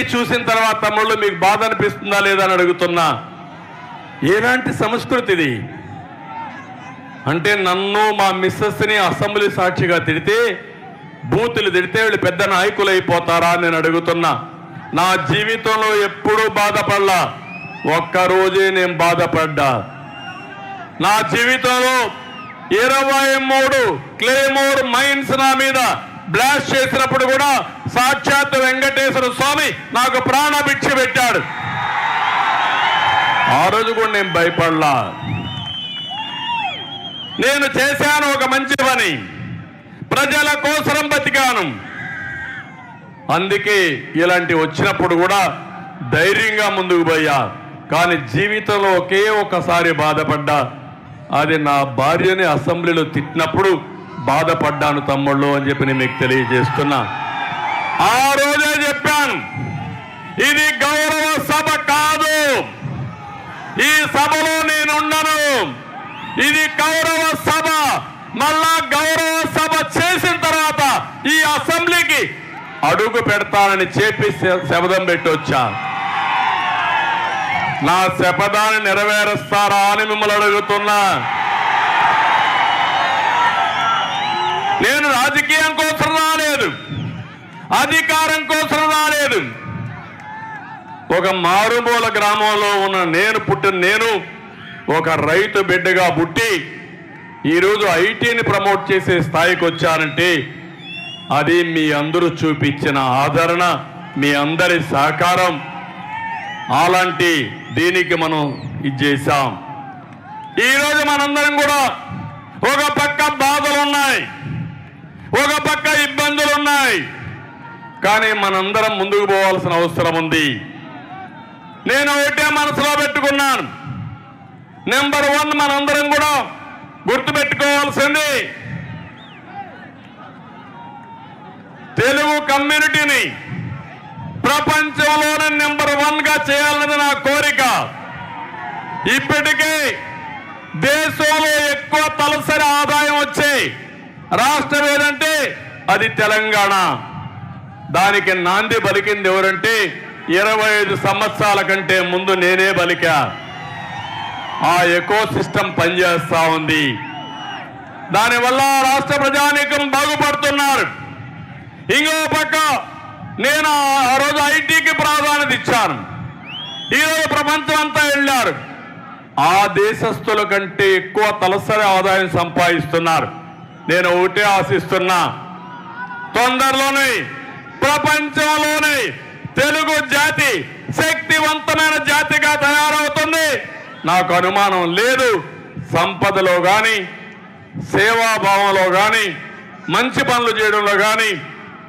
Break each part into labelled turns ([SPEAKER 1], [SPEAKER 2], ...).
[SPEAKER 1] చూసిన తర్వాత తమ్ముళ్ళు మీకు బాధ అనిపిస్తుందా లేదా అని అడుగుతున్నా. ఎలాంటి సంస్కృతిది? అంటే నన్ను మా మిస్సెస్ని అసెంబ్లీ సాక్షిగా తిడితే బూతులు తిడితే వీళ్ళు పెద్ద నాయకులు అయిపోతారా నేను అడుగుతున్నా. నా జీవితంలో ఎప్పుడూ బాధపడలా. ఒక్కరోజే నేను బాధపడ్డా. నా జీవితంలో ఇరవై మూడు క్లేమోర్ మైన్స్ నా మీద బ్లాస్ట్ చేసినప్పుడు కూడా సాక్షాత్ వెంకటేశ్వర స్వామి నాకు ప్రాణభిక్ష పెట్టాడు. ఆ రోజు కూడా నేను భయపడలా. నేను చేశాను ఒక మంచి పని. ప్రజల కోసరం బతికాను. అందుకే ఇలాంటి వచ్చినప్పుడు కూడా ధైర్యంగా ముందుకు పోయా. కానీ జీవితంలో ఒకే ఒక్కసారి బాధపడ్డా. అది నా భార్యని అసెంబ్లీలో తిట్టినప్పుడు బాధపడ్డాను తమ్ముళ్ళు అని చెప్పి నేను మీకు తెలియజేస్తున్నా. ఆ రోజే చెప్పాను. ఇది గౌరవ సభ కాదు. ఈ సభలో నేను ఉండను ఇది గౌరవ సభ. మళ్ళా గౌరవ సభ చేసిన తర్వాత ఈ అసెంబ్లీకి అడుగు పెడతానని చెప్పి శపథం పెట్టొచ్చా? నా శపథాన్ని నెరవేరుస్తారా అని మిమ్మల్ని అడుగుతున్నా. నేను రాజకీయం కోసం అధికారం కోసం రాలేదు. ఒక మారుమూల గ్రామంలో ఉన్న నేను పుట్టిన నేను ఒక రైతు బిడ్డగా పుట్టి ఈరోజు ఐటీని ప్రమోట్ చేసే స్థాయికి వచ్చానంటే అది మీ అందరూ చూపించిన ఆదరణ మీ అందరి సహకారం. అలాంటి దీనికి మనం ఇచ్చేసాం ఈరోజు మనందరం కూడా ఒక పక్క బాధలు ఉన్నాయి ఒక పక్క ఇబ్బందులు ఉన్నాయి కానీ మనందరం ముందుకు పోవాల్సిన అవసరం ఉంది. నేను ఒకటే మనసులో పెట్టుకున్నాను. నెంబర్ వన్ మనందరం కూడా గుర్తుపెట్టుకోవాల్సింది. తెలుగు కమ్యూనిటీని ప్రపంచంలోనే నెంబర్ వన్గా చేయాలన్నది నా కోరిక. ఇప్పటికే దేశంలో ఎక్కువ తలసరి ఆదాయం వచ్చే రాష్ట్రం ఏదంటే అది తెలంగాణ. దానికి నాంది పలికింది ఎవరంటే ఇరవై ఐదు సంవత్సరాల కంటే ముందు నేనే పలికా ఆ ఎకో సిస్టమ్ పనిచేస్తా ఉంది. దానివల్ల రాష్ట్ర ప్రజానీకం బాగుపడుతున్నారు. ఇంకో పక్క నేను ఆ రోజు ఐటీకి ప్రాధాన్యత ఇచ్చాను. ఈరోజు ప్రపంచం అంతా వెళ్ళారు. ఆ దేశస్తుల కంటే ఎక్కువ తలసరి ఆదాయం సంపాదిస్తున్నారు. నేను ఒకటే ఆశిస్తున్నా. తొందరలోనే ప్రపంచంలోనే తెలుగు జాతి శక్తివంతమైన జాతిగా తయారవుతుంది. నాకు అనుమానం లేదు. సంపదలో కానీ సేవాభావంలో కానీ మంచి పనులు చేయడంలో కానీ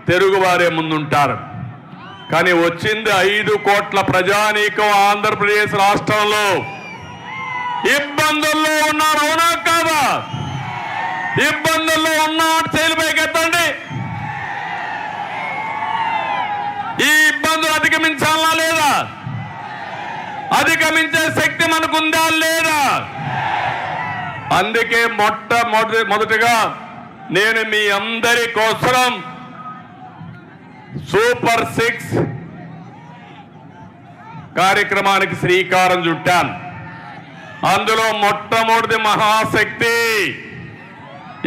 [SPEAKER 1] తెలుగువారే ముందుంటారు. కానీ వచ్చింది ఐదు కోట్ల ప్రజానీకం ఆంధ్రప్రదేశ్ రాష్ట్రంలో. ఇబ్బందుల్లో ఉన్నారు అవునా కాదా? ఇబ్బందుల్లో ఉన్నారు చేయలపైకి ఎత్తండి ఈ ఇబ్బందులు అధిగమించాలా లేదా? అధిగమించే శక్తి మనకుందా లేదా? అందుకే మొట్టమొదటి మొదటిగా నేను మీ అందరి కోసం సూపర్ సిక్స్ కార్యక్రమానికి శ్రీకారం చుట్టాను అందులో మొట్టమొదటి మహాశక్తి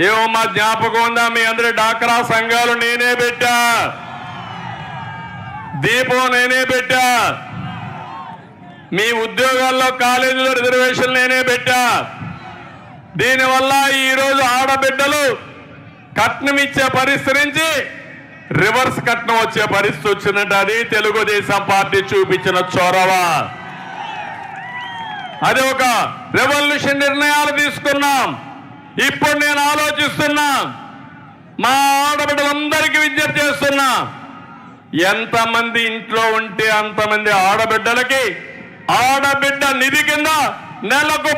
[SPEAKER 1] ఏమో మా జ్ఞాపకం ఉందా? మీ అందరి డాక్రా సంఘాలు నేనే పెట్టా. దీపం నేనే పెట్టా. మీ ఉద్యోగాల్లో కాలేజీలో రిజర్వేషన్ నేనే పెట్టా. దీనివల్ల ఈరోజు ఆడబిడ్డలు కట్నం ఇచ్చే పరిస్థితి నుంచి రివర్స్ కట్నం వచ్చే పరిస్థితి వచ్చిందంటే. అది తెలుగుదేశం పార్టీ చూపించిన చొరవ. అది ఒక రెవల్యూషన్ నిర్ణయాలు తీసుకున్నాం. ఇప్పుడు నేను ఆలోచిస్తున్నా. మా ఆడబిడ్డలందరికీ విజ్ఞప్తి చేస్తున్నా. ఎంతమంది ఇంట్లో ఉంటే అంతమంది ఆడబిడ్డలకి ఆడబిడ్డ నిధి కింద నెలకు